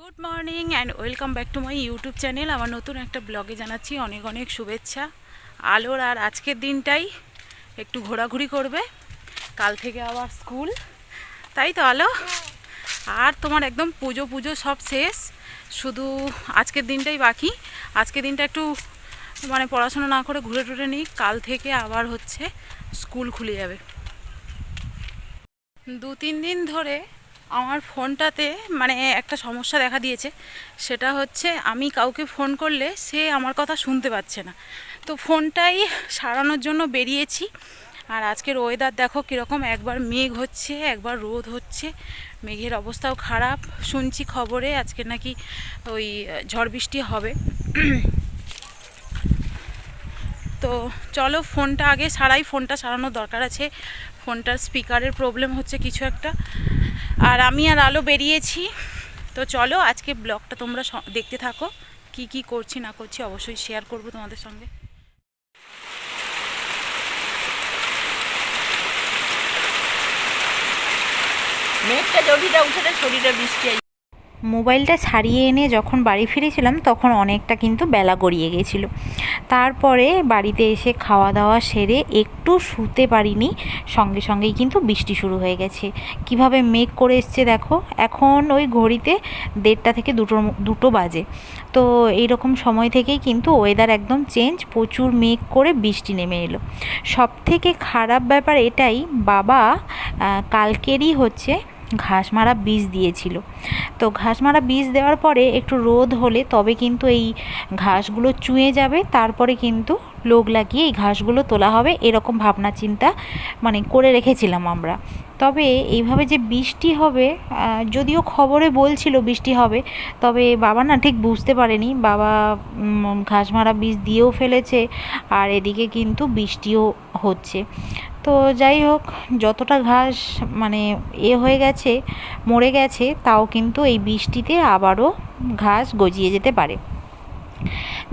Good morning and welcome back to my YouTube channel আমার নতুন একটা ব্লগে জানাচ্ছি অনেক অনেক শুভেচ্ছা। আলোর আর আজকের দিনটাই একটু ঘোরাঘুরি করবে। কাল থেকে আবার স্কুল তাই তো, আলো? আর তোমার একদম পুজো পুজো সব শেষ। শুধু আজকের দিনটাই বাকি। আজকের দিনটা একটু মানে পড়াশোনা না করে ঘুরে টুরে নিই। কাল থেকে আবার হচ্ছে স্কুল খুলে যাবে। দু তিন দিন ধরে আমার ফোনটাতে মানে একটা সমস্যা দেখা দিয়েছে। সেটা হচ্ছে আমি কাউকে ফোন করলে সে আমার কথা শুনতে পাচ্ছে না। তো ফোনটাই সারানোর জন্য বেরিয়েছি। আর আজকের ওয়েদার দেখো কীরকম, একবার মেঘ হচ্ছে, একবার রোদ হচ্ছে। মেঘের অবস্থাও খারাপ। শুনছি খবরে আজকে নাকি ওই ঝড় বৃষ্টি হবে। তো চলো ফোনটা আগে সারাই, ফোনটা সারানোর দরকার আছে। ফোনটার স্পিকারের প্রবলেম হচ্ছে কিছু একটা। আর আমি আর আলো বেরিয়েছি। তো চলো আজকে ব্লগটা তোমরা দেখতে থাকো। কি কি করছি, না করছি অবশ্যই শেয়ার করব তোমাদের সঙ্গে। মেঘটা জড়িটা উঠে শরীরে বৃষ্টি মোবাইলটা ছাড়িয়ে এনে যখন বাড়ি ফিরেছিলাম, তখন অনেকটা কিন্তু বেলা গড়িয়ে গেছিল। তারপরে বাড়িতে এসে খাওয়া দাওয়া সেরে একটু শুতে পারিনি, সঙ্গে সঙ্গেই কিন্তু বৃষ্টি শুরু হয়ে গেছে। কীভাবে মেঘ করে এসছে দেখো, এখন ওই ঘড়িতে দেড়টা থেকে দুটো দুটো বাজে। তো এইরকম সময় থেকেই কিন্তু ওয়েদার একদম চেঞ্জ প্রচুর মেঘ করে বৃষ্টি নেমে এলো। সব থেকে খারাপ ব্যাপার এটাই, বাবা কালকেরই হচ্ছে ঘাস মারা বীজ দিয়েছিল। তো ঘাস মারা বীজ দেওয়ার পরে একটু রোদ হলে তবে কিন্তু এই ঘাসগুলো চুঁয়ে যাবে, তারপরে কিন্তু লোক লাগিয়ে এই ঘাসগুলো তোলা হবে এরকম ভাবনা চিন্তা মানে করে রেখেছিলাম আমরা। তবে এইভাবে যে বৃষ্টি হবে যদিও খবরে বলছিল বৃষ্টি হবে, তবে বাবা না ঠিক বুঝতে পারেনি। বাবা ঘাস মারা বীজ দিয়েও ফেলেছে আর এদিকে কিন্তু বৃষ্টিও হচ্ছে। তো যাই হোক, যতটা ঘাস মানে এ হয়ে গেছে, মরে গেছে, তাও কিন্তু এই বৃষ্টিতে আবারও ঘাস গজিয়ে যেতে পারে।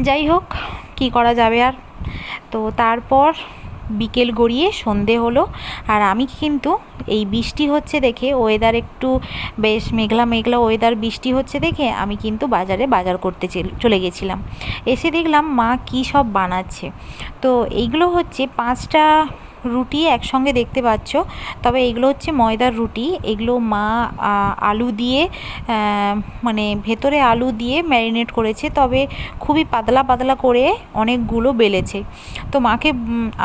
যাই হোক, কি করা যাবে আর? তো তারপর বিকেল গড়িয়ে সন্ধে হলো, আর আমি কিন্তু এই বৃষ্টি হচ্ছে দেখে ওয়েদার একটু বেশ মেঘলা মেঘলা ওয়েদার বৃষ্টি হচ্ছে দেখে, আমি কিন্তু বাজারে বাজার করতে চেল- গেছিলাম। এসে দেখলাম মা কী সব বানাচ্ছে। তো এইগুলো হচ্ছে পাঁচটা রুটি একসঙ্গে দেখতে পাচ্ছ। তবে এগুলো হচ্ছে ময়দার রুটি। এগুলো মা আলু দিয়ে মানে ভেতরে আলু দিয়ে ম্যারিনেট করেছে। তবে খুবই পাতলা পাতলা করে অনেকগুলো বেলেছে। তো মাকে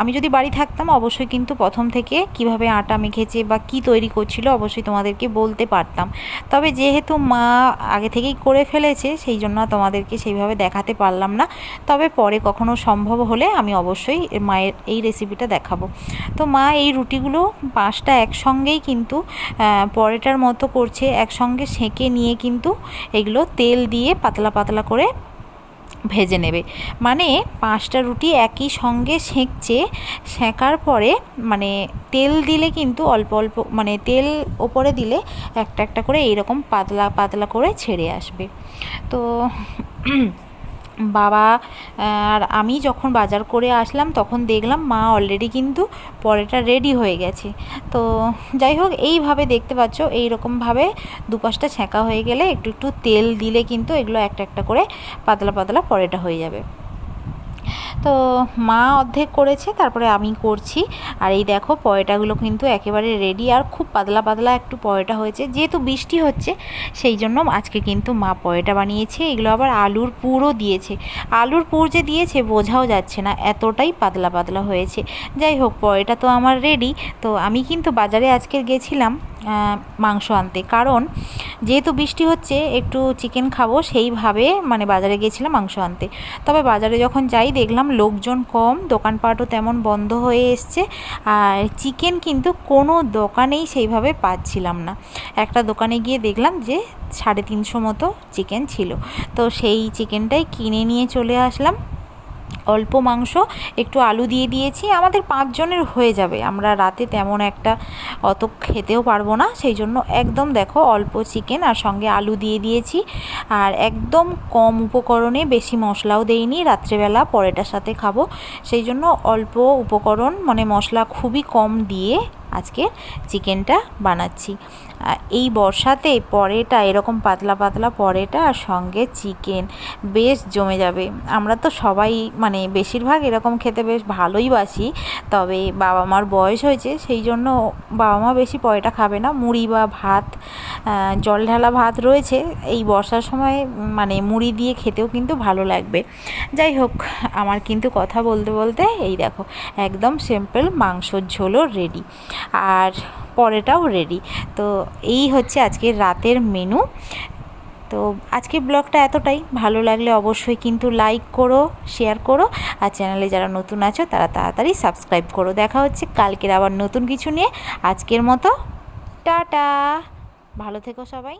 আমি যদি বাড়ি থাকতাম অবশ্যই কিন্তু প্রথম থেকে কীভাবে আটা মেখেছে বা কি তৈরি করছিল অবশ্যই তোমাদেরকে বলতে পারতাম। তবে যেহেতু মা আগে থেকেই করে ফেলেছে, সেই জন্য তোমাদেরকে সেইভাবে দেখাতে পারলাম না। তবে পরে কখনো সম্ভব হলে আমি অবশ্যই মায়ের এই রেসিপিটা দেখাবো। তো মা, এই রুটিগুলো পাঁচটা একসঙ্গেই কিন্তু পরোটার মতো করছে, একসঙ্গে সেঁকে নিয়ে কিন্তু এগুলো তেল দিয়ে পাতলা পাতলা করে ভেজে নেবে। মানে পাঁচটা রুটি একই সঙ্গে সেঁকছে, সেঁকার পরে মানে তেল দিলে কিন্তু অল্প অল্প মানে তেল ওপরে দিলে একটা একটা করে এইরকম পাতলা পাতলা করে ছেড়ে আসবে। তো বাবা আর আমি যখন বাজার করে আসলাম তখন দেখলাম মা অলরেডি কিন্তু পরেটা রেডি হয়ে গেছে। তো যাই হোক, এইভাবে দেখতে পাচ্ছ, এইরকমভাবে দুপাশটা ছ্যাঁকা হয়ে গেলে একটু একটু তেল দিলে কিন্তু এগুলো একটা একটা করে পাতলা পাতলা পরেটা হয়ে যাবে। তো মা অর্ধেক করেছে, তারপরে আমি করছি। আর এই দেখো, পরোটাগুলো কিন্তু একেবারে রেডি আর খুব পাতলা পাতলা একটু পরোটা হয়েছে। যেহেতু বৃষ্টি হচ্ছে, সেই জন্য আজকে কিন্তু মা পরোটা বানিয়েছে। এগুলো আবার আলুর পুরও দিয়েছে। আলুর পুর যে দিয়েছে, বোঝাও যাচ্ছে না, এতটাই পাতলা পাতলা হয়েছে। যাই হোক, পরোটা তো আমার রেডি তো আমি কিন্তু বাজারে আজকে গেছিলাম। মাংস আনতে। কারণ যেহেতু বৃষ্টি হচ্ছে, একটু চিকেন খাব, সেইভাবে মানে বাজারে গিয়েছিলাম মাংস আনতে। তবে বাজারে যখন যাই, দেখলাম লোকজন কম, দোকানপাটও তেমন বন্ধ হয়ে এসছে। আর চিকেন কিন্তু কোনো দোকানেই সেইভাবে পাচ্ছিলাম না। একটা দোকানে গিয়ে দেখলাম যে সাড়ে তিনশো মতো চিকেন ছিল। তো সেই চিকেনটাই কিনে নিয়ে চলে আসলাম। অল্প মাংস, একটু আলু দিয়ে দিয়েছি, আমাদের পাঁচজনের হয়ে যাবে। আমরা রাতে তেমন একটা অত খেতেও পারব না, সেই জন্য একদম দেখো অল্প চিকেন আর সঙ্গে আলু দিয়ে দিয়েছি। আর একদম কম উপকরণে বেশি মশলাও দেইনি, রাত্রেবেলা পরেটার সাথে খাব। সেই জন্য অল্প উপকরণ মানে মশলা খুবই কম দিয়ে আজকে চিকেনটা বানাচ্ছি। এই বর্ষাতে পরেটা এরকম পাতলা পাতলা পরেটা আর সঙ্গে চিকেন বেশ জমে যাবে। আমরা তো সবাই মানে বেশিরভাগ এরকম খেতে বেশ ভালোই বাসি, তবে বাবা মার বয়স হয়েছে, সেই জন্য বাবা মা বেশি পরেটা খাবে না। মুড়ি বা ভাত জল ঢালা ভাত রয়েছে। এই বর্ষার সময় মানে মুড়ি দিয়ে খেতেও কিন্তু ভালো লাগবে। যাই হোক, আমার কিন্তু কথা বলতে বলতে এই দেখো, একদম সিম্পল মাংসর ঝোলও রেডি আর পরেটাও রেডি তো এই হচ্ছে আজকের রাতের মেনু তো আজকের ব্লগটা এতটাই। ভালো লাগলে অবশ্যই কিন্তু লাইক করো শেয়ার করো, আর চ্যানেলে যারা নতুন আছো, তারা তাড়াতাড়ি সাবস্ক্রাইব করো। দেখা হচ্ছে কালকের আবার নতুন কিছু নিয়ে। আজকের মতো, টাটা! ভালো থেকো সবাই।